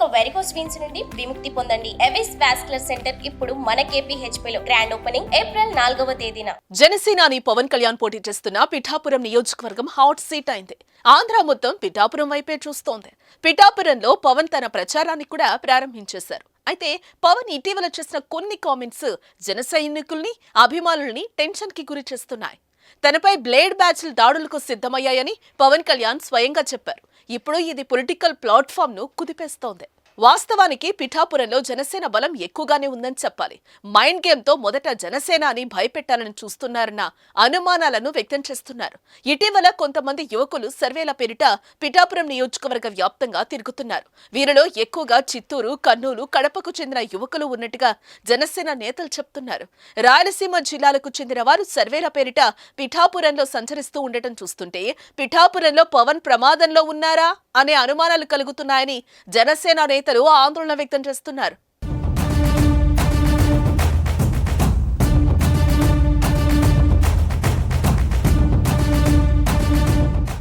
ఇక varicose veins నుండి విముక్తి పొందండి. ఎవిస్ వాస్కులర్ సెంటర్ ఇప్పుడు మన KPHP లో గ్రాండ్ ఓపెనింగ్ ఏప్రిల్ నాలుగవ తేదీన. జనసేనాని పవన్ కళ్యాణ్ పోటీ చేస్తున్న పిఠాపురం నియోజకవర్గం హాట్ సీట్ అయింది. ఆంధ్ర మొత్తం పిఠాపురం వైపే చూస్తోంది. పిఠాపురంలో పవన్ తన ప్రచారాన్ని కూడా ప్రారంభించేశారు. అయితే పవన్ ఇటీవల చేసిన కొన్ని కామెంట్స్ జన సైనికుల్ని అభిమానుల్ని టెన్షన్కి గురి చేస్తున్నాయి. తనపై బ్లేడ్ బ్యాచ్లు దాడులకు సిద్ధమయ్యాయని పవన్ కళ్యాణ్ స్వయంగా చెప్పారు. ఇప్పుడు ఇది పొలిటికల్ ప్లాట్ఫామ్ను కుదిపేస్తోంది. వాస్తవానికి పిఠాపురంలో జనసేన బలం ఎక్కువగానే ఉందని చెప్పాలి. మైండ్ గేమ్తో మొదట జనసేన అని భయపెట్టాలని చూస్తున్నారన్న అనుమానాలను వ్యక్తం చేస్తున్నారు. ఇటీవల కొంతమంది యువకులు సర్వేల పేరిట పిఠాపురం నియోజకవర్గ వ్యాప్తంగా తిరుగుతున్నారు. వీరిలో ఎక్కువగా చిత్తూరు కర్నూలు కడపకు చెందిన యువకులు ఉన్నట్టుగా జనసేన నేతలు చెప్తున్నారు. రాయలసీమ జిల్లాలకు చెందిన వారు సర్వేల పేరిట పిఠాపురంలో సంచరిస్తూ ఉండటం చూస్తుంటే పిఠాపురంలో పవన్ ప్రమాదంలో ఉన్నారా? అనే అనుమానాలు కలుగుతున్నాయని జనసేన నేతలు ఆందోళన వ్యక్తం చేస్తున్నారు.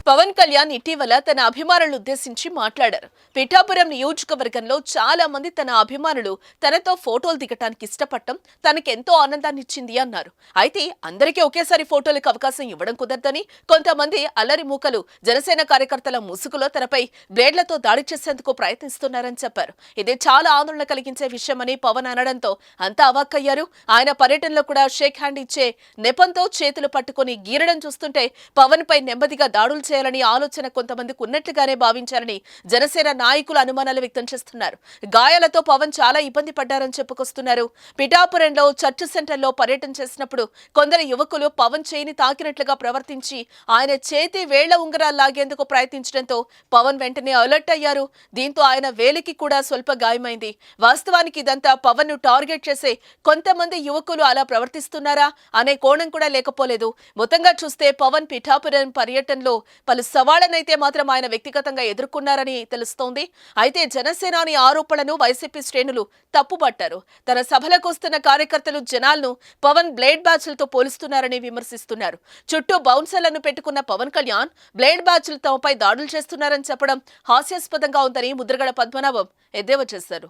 పవన్ కళ్యాణ్ ఇటీవల తన అభిమానులను ఉద్దేశించి మాట్లాడారు. పిఠాపురం నియోజకవర్గంలో చాలా మంది తన అభిమానులు తనతో ఫోటోలు దిగటానికి ఇష్టపడటం తనకెంతో ఆనందాన్ని ఇచ్చింది అన్నారు. అయితే అందరికీ ఒకేసారి ఫోటోలకు అవకాశం ఇవ్వడం కుదరదని కొంతమంది అల్లరి మూకలు జనసేన కార్యకర్తల ముసుగులో తనపై బ్లేడ్లతో దాడి చేసేందుకు ప్రయత్నిస్తున్నారని చెప్పారు. ఇది చాలా ఆందోళన కలిగించే విషయమని పవన్ అనడంతో అంతా అవాక్కయ్యారు. ఆయన పర్యటనలో కూడా షేక్ హ్యాండ్ ఇచ్చే నెపంతో చేతులు పట్టుకొని గీరడం చూస్తుంటే పవన్ పై నెమ్మదిగా దాడులు చేయాలని ఆలోచన కొంతమందికి ఉన్నట్లుగానే భావించారని జనసేన నాయకులు అనుమానాలు వ్యక్తం చేస్తున్నారు. గాయాలతో పవన్ చాలా ఇబ్బంది పడ్డారని చెప్పుకొస్తున్నారు. పిఠాపురంలో చర్చ్ సెంటర్లో పర్యటన చేసినప్పుడు కొందరు యువకులు పవన్ చేయిని తాకినట్లుగా ప్రవర్తించి ఆయన చేతి వేళ్ళ ఉంగరాలు లాగేందుకు ప్రయత్నించడంతో పవన్ వెంటనే అలర్ట్ అయ్యారు. దీంతో ఆయన వేలికి కూడా స్వల్ప గాయమైంది. వాస్తవానికి ఇదంతా పవన్ను టార్గెట్ చేసే కొంతమంది యువకులు అలా ప్రవర్తిస్తున్నారా అనే కోణం కూడా లేకపోలేదు. మొత్తంగా చూస్తే పవన్ పిఠాపురం పర్యటనలో పలు సవాళ్ళనైతే మాత్రం ఆయన వ్యక్తిగతంగా ఎదుర్కొన్నారని తెలుస్తోంది. అయితే జనసేనాని ఆరోపణను వైసీపీ శ్రేణులు తప్పుపట్టారు. తన సభలకు వస్తున్న కార్యకర్తలు జనాలను పవన్ బ్లేడ్ బ్యాచ్లతో పోలుస్తున్నారని విమర్శిస్తున్నారు. చుట్టూ బౌన్సర్లను పెట్టుకున్న పవన్ కళ్యాణ్ బ్లేడ్ బ్యాచ్లు తమపై దాడులు చేస్తున్నారని చెప్పడం హాస్యాస్పదంగా ఉందని ముద్రగడ పద్మనాభం ఎద్దేవా చేశారు.